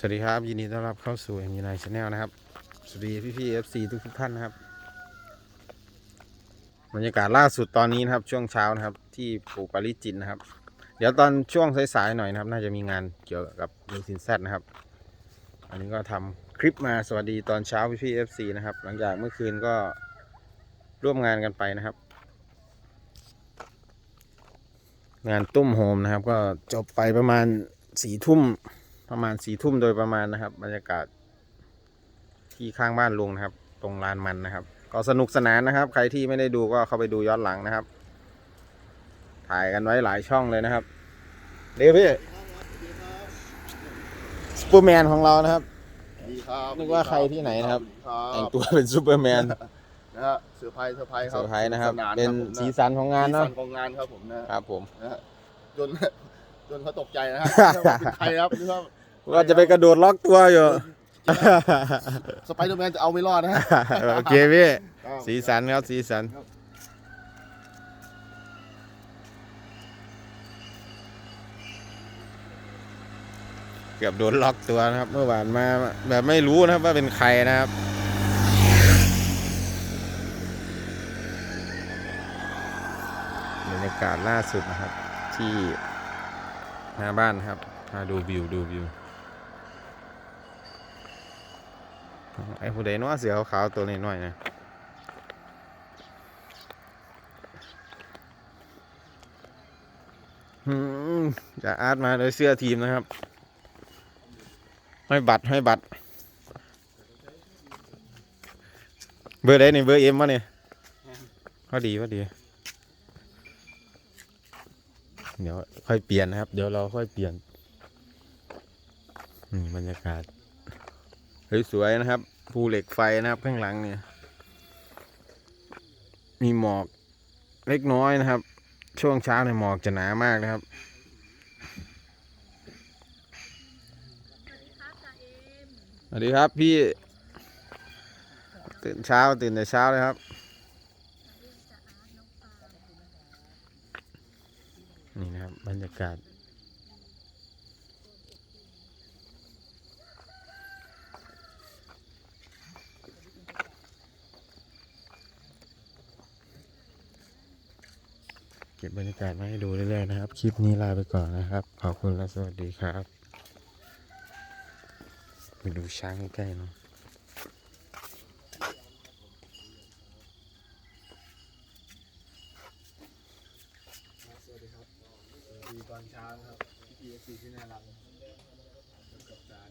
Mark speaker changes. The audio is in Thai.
Speaker 1: สวัสดีครับ ยินดีต้อนรับเข้าสู่เอ็มยูไนชาแนลนะครับ สวัสดีพี่พี่เอฟซีทุกทุกท่านนะครับ บรรยากาศล่าสุดตอนนี้นะครับ ช่วงเช้านะครับ ที่ปู่ปาริจิตนะครับ เดี๋ยวตอนช่วงสายๆหน่อยนะครับ น่าจะมีงานเกี่ยวกับลูซินแซดนะครับ อันนี้ก็ทำคลิปมาสวัสดีตอนเช้าพี่พี่เอฟซีนะครับ หลังจากเมื่อคืนก็ร่วมงานกันไปนะครับ งานตุ้มโฮมนะครับ ก็จบไปประมาณสี่ทุ่ม ประมาณสี่ทุ่มโดยประมาณนะครับ บรรยากาศที่ข้างบ้านลุงนะครับ ตรงลานมันนะครับ ก็สนุกสนานนะครับ ใครที่ไม่ได้ดูก็เข้าไปดูย้อนหลังนะครับ ถ่ายกันไว้หลายช่องเลยนะครับเดี๋ยวพี่ซูเปอร์แมนของเรานะครับ
Speaker 2: ดีครับ
Speaker 1: นึกว่าใครที่ไหนนะครับ
Speaker 2: ครั
Speaker 1: แต่ง
Speaker 2: บ
Speaker 1: ตัวเป็นซูเปอร์แมน
Speaker 2: นะฮะเซอร์ไพรส์เซอร์ไพรส์ค
Speaker 1: เซ
Speaker 2: รั
Speaker 1: อบร์ไพรส์นะครับ
Speaker 2: สา
Speaker 1: เป็น
Speaker 2: ครับผม
Speaker 1: สีสันของงาน
Speaker 2: สี
Speaker 1: เนาะ
Speaker 2: สันของงานครับผมนะครับ
Speaker 1: ผม
Speaker 2: นะฮะจนจนเขาตกใจนะฮะว่าเป็นใครครับนึกว่า
Speaker 1: ก็จะไปกระโดดล็อกตัวอยู่
Speaker 2: สไปเดอร์แมนจะเอาไม่รอดนะฮะ
Speaker 1: โอเคพี่
Speaker 2: ครับ
Speaker 1: สีสันครับ สีสัน
Speaker 2: ครับ
Speaker 1: เกือบโดนล็อกตัวนะครับ เมื่อวานมาแบบไม่รู้นะครับว่าเป็นใครนะครับบรรยากาศล่าสุดนะครับ ที่หน้าบ้านนะครับมาดูวิวดูวิว ไอ้ผู้ใดน้อเสือขาวตัวน้อยนะจะอาร์ตมาโดยเสื้อทีมนะครับ ให้บัตรให้บัตร เบอร์ใดนี่เบอร์เอ็มวะเนี่ยพอดีพอดี เดี๋ยวค่อยเปลี่ยนนะครับ เดี๋ยวเราค่อยเปลี่ยนอืมบรรยากาศ สวยๆนะครับภูเหล็กไฟนะครับข้างหลังเนี่ย มีหมอกเล็กน้อยนะครับ ช่วงเช้าเนี่ยหมอกจะหนามากนะครับสวัสดีครับพี่ ตื่นเช้าตื่นแต่เช้าเลยครับนี่นะครับบรรยากาศ เก็บบรรยากาศมาให้ดูเรื่อยๆนะครับ คลิปนี้ลาไปก่อนนะครับ ขอบคุณและสวัสดีครับไปดูช้างใกล้เนาะสว
Speaker 3: ัสดีครับดีตอนเช้าครับพี่พีเอซีที่น่ารักกับจาน